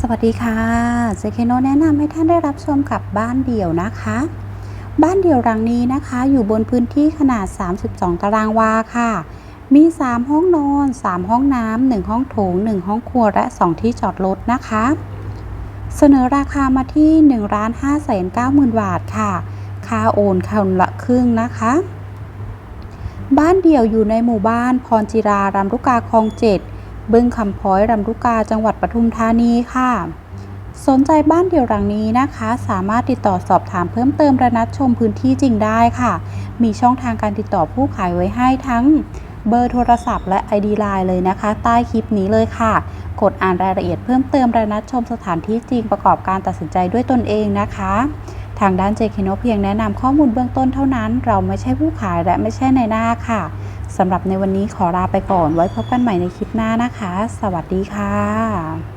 สวัสดีค่ะเจเคโนแนะนำให้ท่านได้รับชมกับบ้านเดี่ยวนะคะ บ้านเดี่ยวหลังนี้นะคะ อยู่บนพื้นที่ขนาด 32 ตารางวาค่ะ มี 3 ห้องนอน 3 ห้องน้ำ1ห้องโถง 1 ห้องครัวและ 2 ที่จอดรถนะคะ เสนอราคามาที่1 5 9 0 0 0 0บาทค่ะ ค่าโอนคนละครึ่งนะคะ บ้านเดี่ยวอยู่ในหมู่บ้านพรจิรารำลูกกาคลองเจ็ด บึ้งคำพ้อยรำลูกกาจังหวัดปทุมธานีค่ะ สนใจบ้านเดี่ยวหลังนี้นะคะ สามารถติดต่อสอบถามเพิ่มเติมและนัดชมพื้นที่จริงได้ค่ะ มีช่องทางการติดต่อผู้ขายไว้ให้ทั้งเบอร์โทรศัพท์และ ID Line เลยนะคะ ใต้คลิปนี้เลยค่ะ กดอ่านรายละเอียดเพิ่มเติมและนัดชมสถานที่จริงประกอบการตัดสินใจด้วยตนเองนะคะ ทางด้านเจคิโนเพียงแนะนำข้อมูลเบื้องต้นเท่านั้น เราไม่ใช่ผู้ขายและไม่ใช่ในหน้าค่ะ สำหรับในวันนี้ขอลาไปก่อนไว้พบกันใหม่ในคลิปหน้านะคะ สวัสดีค่ะ